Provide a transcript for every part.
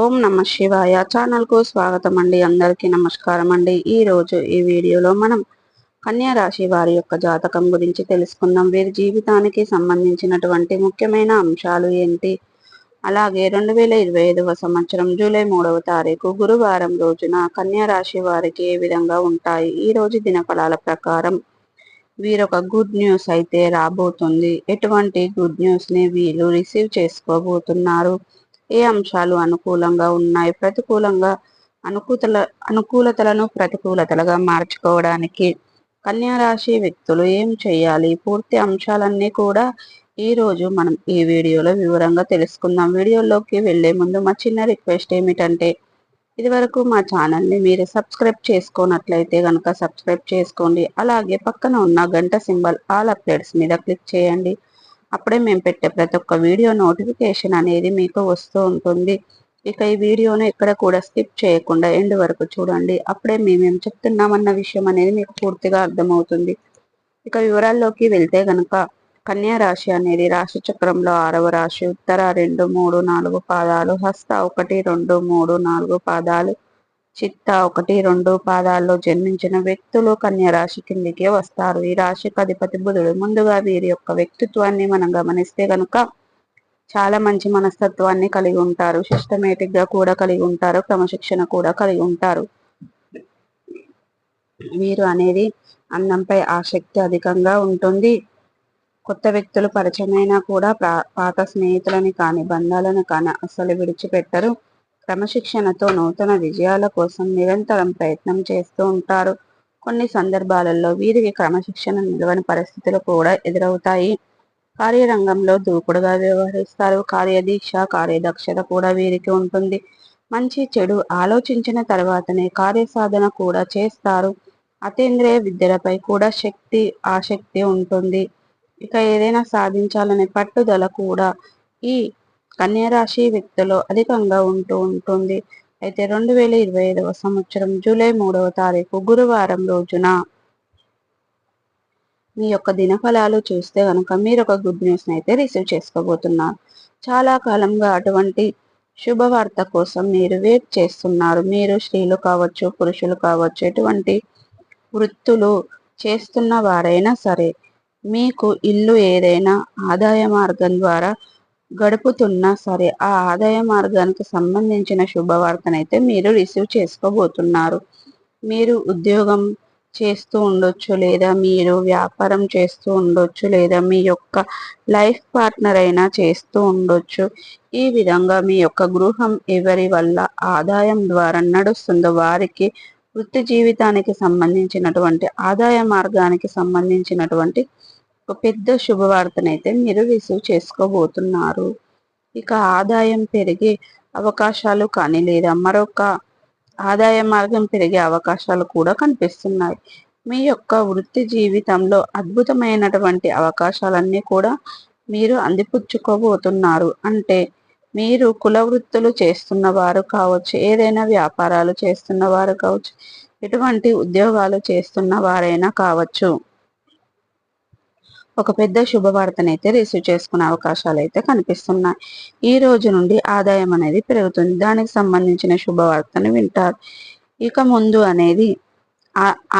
ఓం నమ శివాయ. ఛానల్కు స్వాగతం అండి అందరికీ నమస్కారం అండి ఈ రోజు ఈ వీడియోలో మనం కన్యా రాశి వారి యొక్క జాతకం గురించి తెలుసుకుందాం. వీరి జీవితానికి సంబంధించినటువంటి ముఖ్యమైన అంశాలు ఏంటి? అలాగే రెండు వేల ఇరవై ఐదవ సంవత్సరం జూలై మూడవ తారీఖు గురువారం రోజున కన్యా రాశి వారికి ఏ విధంగా ఉంటాయి? ఈ రోజు దినఫలాల ప్రకారం వీరొక గుడ్ న్యూస్ అయితే రాబోతుంది. ఎటువంటి గుడ్ న్యూస్ని వీళ్ళు రిసీవ్ చేసుకోబోతున్నారు? ఏ అంశాలు అనుకూలంగా ఉన్నాయి? ప్రతికూలంగా అనుకూతల అనుకూలతలను ప్రతికూలతలుగా మార్చుకోవడానికి రాశి వ్యక్తులు ఏం చేయాలి? పూర్తి అంశాలన్నీ కూడా ఈ రోజు మనం ఈ వీడియోలో వివరంగా తెలుసుకుందాం. వీడియోలోకి వెళ్ళే ముందు మా చిన్న రిక్వెస్ట్ ఏమిటంటే ఇదివరకు మా ఛానల్ని మీరు సబ్స్క్రైబ్ చేసుకున్నట్లయితే కనుక సబ్స్క్రైబ్ చేసుకోండి. అలాగే పక్కన ఉన్న గంట సింబల్ ఆల్ అప్డేట్స్ మీద క్లిక్ చేయండి. అప్పుడే మేము పెట్టే ప్రతి ఒక్క వీడియో నోటిఫికేషన్ అనేది మీకు వస్తూ ఉంటుంది. ఇక ఈ వీడియోను ఎక్కడ కూడా స్కిప్ చేయకుండా ఎండ్ వరకు చూడండి. అప్పుడే మేమేం చెప్తున్నామన్న విషయం అనేది మీకు పూర్తిగా అర్థమవుతుంది. ఇక వివరాల్లోకి వెళ్తే గనక కన్యా రాశి అనేది రాశి చక్రంలో ఆరవ రాశి ఉత్తర రెండు మూడు నాలుగు పాదాలు హస్త ఒకటి రెండు మూడు నాలుగు పాదాలు చిత్త ఒకటి రెండు పాదాల్లో జన్మించిన వ్యక్తులు కన్య రాశి కిందికే వస్తారు. ఈ రాశికి అధిపతి బుధుడు. ముందుగా వీరి యొక్క వ్యక్తిత్వాన్ని మనం గమనిస్తే కనుక చాలా మంచి మనస్తత్వాన్ని కలిగి ఉంటారు. సిస్టమేటిక్గా కూడా కలిగి ఉంటారు. క్రమశిక్షణ కూడా కలిగి ఉంటారు. వీరు అనేది అందంపై ఆసక్తి అధికంగా ఉంటుంది. కొత్త వ్యక్తులు పరిచయమైనా కూడా పాత స్నేహితులని కానీ బంధాలను కానీ అసలు విడిచిపెట్టరు. క్రమశిక్షణతో నూతన విజయాల కోసం నిరంతరం ప్రయత్నం చేస్తూ ఉంటారు. కొన్ని సందర్భాలలో వీరికి క్రమశిక్షణ నిలవని పరిస్థితులు కూడా ఎదురవుతాయి. కార్యరంగంలో దూకుడుగా వ్యవహరిస్తారు. కార్యదీక్ష కార్యదక్షత కూడా వీరికి ఉంటుంది. మంచి చెడు ఆలోచించిన తర్వాతనే కార్యసాధన కూడా చేస్తారు. అతీంద్రియ విద్యలపై కూడా శక్తి ఆసక్తి ఉంటుంది. ఇక ఏదైనా సాధించాలనే పట్టుదల కూడా ఈ కన్యరాశి వ్యక్తులు అధికంగా ఉంటూ ఉంటుంది. అయితే రెండు వేల ఇరవై ఐదవ సంవత్సరం జూలై మూడవ తారీఖు గురువారం రోజున మీ యొక్క దినఫలాలు చూస్తే కనుక మీరు ఒక గుడ్ న్యూస్ అయితే రిసీవ్ చేసుకోబోతున్నారు. చాలా కాలంగా అటువంటి శుభవార్త కోసం మీరు వెయిట్ చేస్తున్నారు. మీరు స్త్రీలు కావచ్చు పురుషులు కావచ్చు ఎటువంటి వృత్తులు చేస్తున్న వారైనా సరే మీకు ఇల్లు ఏదైనా ఆదాయ మార్గం ద్వారా గడుపుతున్నా సరే ఆ ఆదాయ మార్గానికి సంబంధించిన శుభవార్తనైతే మీరు రిసీవ్ చేసుకోబోతున్నారు. మీరు ఉద్యోగం చేస్తూ ఉండొచ్చు లేదా మీరు వ్యాపారం చేస్తూ ఉండొచ్చు లేదా మీ యొక్క లైఫ్ పార్ట్నర్ అయినా చేస్తూ ఉండొచ్చు. ఈ విధంగా మీ యొక్క గృహం ఎవరి వల్ల ఆదాయం ద్వారా నడుస్తుందో వారికి వృత్తి జీవితానికి సంబంధించినటువంటి ఆదాయ మార్గానికి సంబంధించినటువంటి ఒక పెద్ద శుభవార్తనైతే మీరు రిసీవ్ చేసుకోబోతున్నారు. ఇక ఆదాయం పెరిగే అవకాశాలు కానీ లేదా మరొక ఆదాయ మార్గం పెరిగే అవకాశాలు కూడా కనిపిస్తున్నాయి. మీ యొక్క వృత్తి జీవితంలో అద్భుతమైనటువంటి అవకాశాలన్నీ కూడా మీరు అందిపుచ్చుకోబోతున్నారు. అంటే మీరు కుల వృత్తులు చేస్తున్న వారు కావచ్చు ఏదైనా వ్యాపారాలు చేస్తున్న వారు కావచ్చు ఎటువంటి ఉద్యోగాలు చేస్తున్న వారైనా కావచ్చు. ఒక పెద్ద శుభవార్తనైతే రిసీవ్ చేసుకునే అవకాశాలు అయితే కనిపిస్తున్నాయి. ఈ రోజు నుండి ఆదాయం అనేది పెరుగుతుంది. దానికి సంబంధించిన శుభవార్తను వింటారు. ఇక ముందు అనేది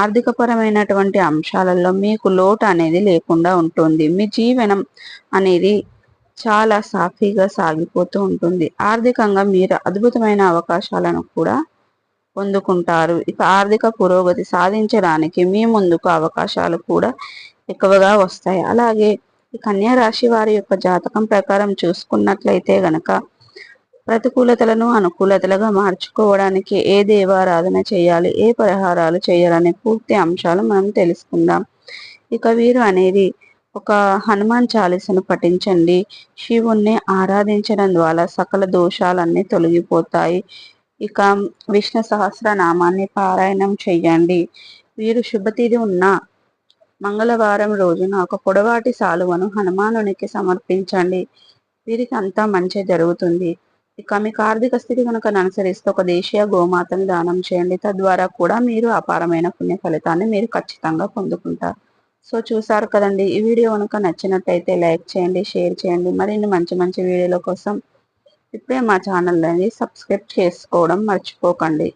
ఆర్థిక పరమైనటువంటి అంశాలలో మీకు లోటు అనేది లేకుండా ఉంటుంది. మీ జీవనం అనేది చాలా సాఫీగా సాగిపోతూ ఉంటుంది. ఆర్థికంగా మీరు అద్భుతమైన అవకాశాలను కూడా పొందుకుంటారు. ఇక ఆర్థిక పురోగతి సాధించడానికి మీ ముందుకు అవకాశాలు కూడా ఎక్కువగా వస్తాయి. అలాగే ఈ కన్యా రాశి వారి యొక్క జాతకం ప్రకారం చూసుకున్నట్లయితే గనక ప్రతికూలతలను అనుకూలతలుగా మార్చుకోవడానికి ఏ దేవారాధన చేయాలి ఏ పరిహారాలు చేయాలనే పూర్తి అంశాలు మనం తెలుసుకుందాం. ఇక వీరు అనేది ఒక హనుమాన్ చాలీసను పఠించండి. శివుణ్ణి ఆరాధించడం ద్వారా సకల దోషాలన్నీ తొలగిపోతాయి. ఇక విష్ణు సహస్ర నామాన్ని పారాయణం చెయ్యండి వీరు శుభతిథి ఉన్న మంగళవారం రోజున ఒక పొడవాటి సాలువను హనుమానునికి సమర్పించండి. వీరికి అంతా మంచి జరుగుతుంది. ఇక మీకు ఆర్థిక స్థితి కనుక అనుసరిస్తే ఒక దేశీయ గోమాతను దానం చేయండి. తద్వారా కూడా మీరు అపారమైన పుణ్య ఫలితాన్ని మీరు ఖచ్చితంగా పొందుకుంటారు. సో చూసారు కదండి ఈ వీడియో కనుక నచ్చినట్టయితే లైక్ చేయండి షేర్ చేయండి. మరిన్ని మంచి మంచి వీడియోల కోసం ఇప్పుడే మా ఛానల్ని సబ్స్క్రైబ్ చేసుకోవడం మర్చిపోకండి.